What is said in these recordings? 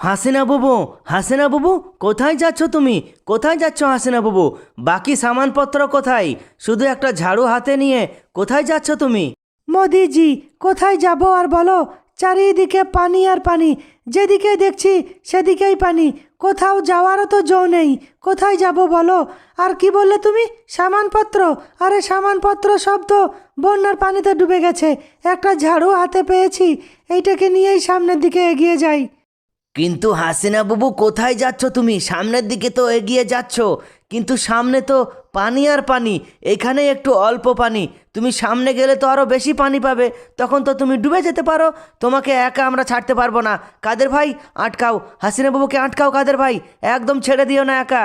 হাসিনা বাবু হাসিনা বাবু, কোথায় যাচ্ছ তুমি? কোথায় যাচ্ছ হাসিনা বাবু? বাকি সামানপত্র কোথায়? শুধু একটা ঝাড়ু হাতে নিয়ে কোথায় যাচ্ছ তুমি? মোদিজি, কোথায় যাব আর বলো? চারিদিকে পানি আর পানি। যেদিকে দেখছি সেদিকেই পানি। কোথাও যাওয়ারও তো জো নেই। কোথায় যাব বলো? আর কি বললে তুমি? সামানপত্র? আরে সামানপত্র সব তো বন্যার পানিতে ডুবে গেছে। একটা ঝাড়ু হাতে পেয়েছি। এইটাকে নিয়েই সামনের দিকে এগিয়ে যাই। কিন্তু হাসিনা বাবু, কোথায় যাচ্ছ তুমি? সামনের দিকে তো এগিয়ে যাচ্ছ। কিন্তু সামনে তো পানি আর পানি এখানে একটু অল্প পানি। তুমি সামনে গেলে তো আরও বেশি পানি পাবে। তখন তো তুমি ডুবে যেতে পারো। তোমাকে একা আমরা ছাড়তে পারব না। কাদের ভাই? আটকাও। হাসিনা বাবুকে আটকাও কাদের ভাই? একদম ছেড়ে দিও না একা।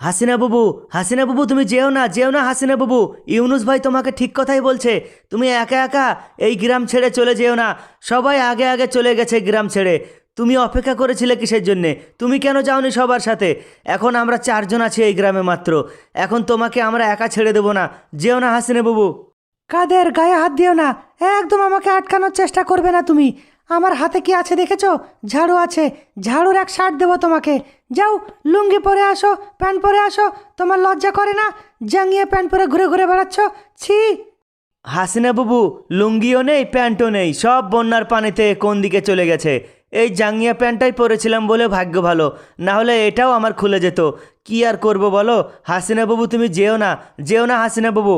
হাসিনা বাবু হাসিনা বাবু, তুমি যেও না যেও না হাসিনা বাবু। ইউনুস ভাই তোমাকে ঠিক কথাই বলছে। তুমি একা একা এই গ্রাম ছেড়ে চলে যেও না। সবাই আগে আগে চলে গেছে গ্রাম ছেড়ে। তুমি অপেক্ষা করেছিলে কিসের জন্যে? তুমি কেন যাওনি সবার সাথে? এখন আমরা চারজন আছি এই গ্রামে মাত্র। এখন তোমাকে আমরা একা ছেড়ে দেবো না। যেও না হাসিনে বাবু। কাদের গায়ে হাত দিও না। একদম আমাকে আটকানোর চেষ্টা করবে না তুমি। আমার হাতে কি আছে দেখেছ? ঝাড়ু আছে। ঝাড়ুর এক শার্ট দেবো তোমাকে। যাও লুঙ্গি পরে আসো প্যান্ট পরে আসো। তোমার লজ্জা করে না? জাঙ্গিয়ে প্যান্ট পরে ঘুরে ঘুরে বেড়াচ্ছ? ছি! হাসিনা বাবু লুঙ্গিও নেই প্যান্টও নেই। সব বন্যার পানিতে কোন দিকে চলে গেছে? এই জাঙ্গিয়া প্যান্টটাই পরেছিলাম বলে ভাগ্য ভালো। না হলে এটাও আমার খুলে যেত। কি আর করব বলো? হাসিনা বাবু তুমি যেও না যেও না হাসিনা বাবু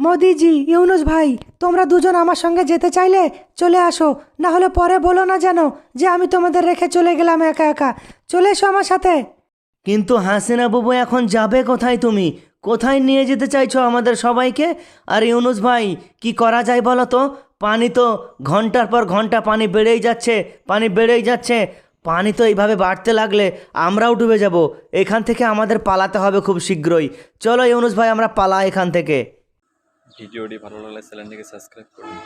মোদিজি ইউনুস ভাই তোমরা দুজন আমার সঙ্গে যেতে চাইলে চলে আসো। না হলে পরে বলো না যেন যে আমি তোমাদের রেখে চলে গেলাম একা একা। চলে এসো আমার সাথে। কিন্তু হাসিনা বাবু এখন যাবে কোথায় তুমি? কোথায় নিয়ে যেতে চাইছো আমাদের সবাইকে? আর ইউনুস ভাই কি করা যায় বলো তো? পানি তো ঘণ্টার পর ঘণ্টা পানি বেড়েই যাচ্ছে, পানি বেড়েই যাচ্ছে। পানি তো এইভাবে বাড়তে লাগলে আমরাও ডুবে যাব। এখান থেকে আমাদের পালাতে হবে খুব শীঘ্রই। চলো ইউনুস ভাই, আমরা পালা এখান থেকে। ভিডিওটি ভালো লাগলে চ্যানেলটিকে সাবস্ক্রাইব করুন।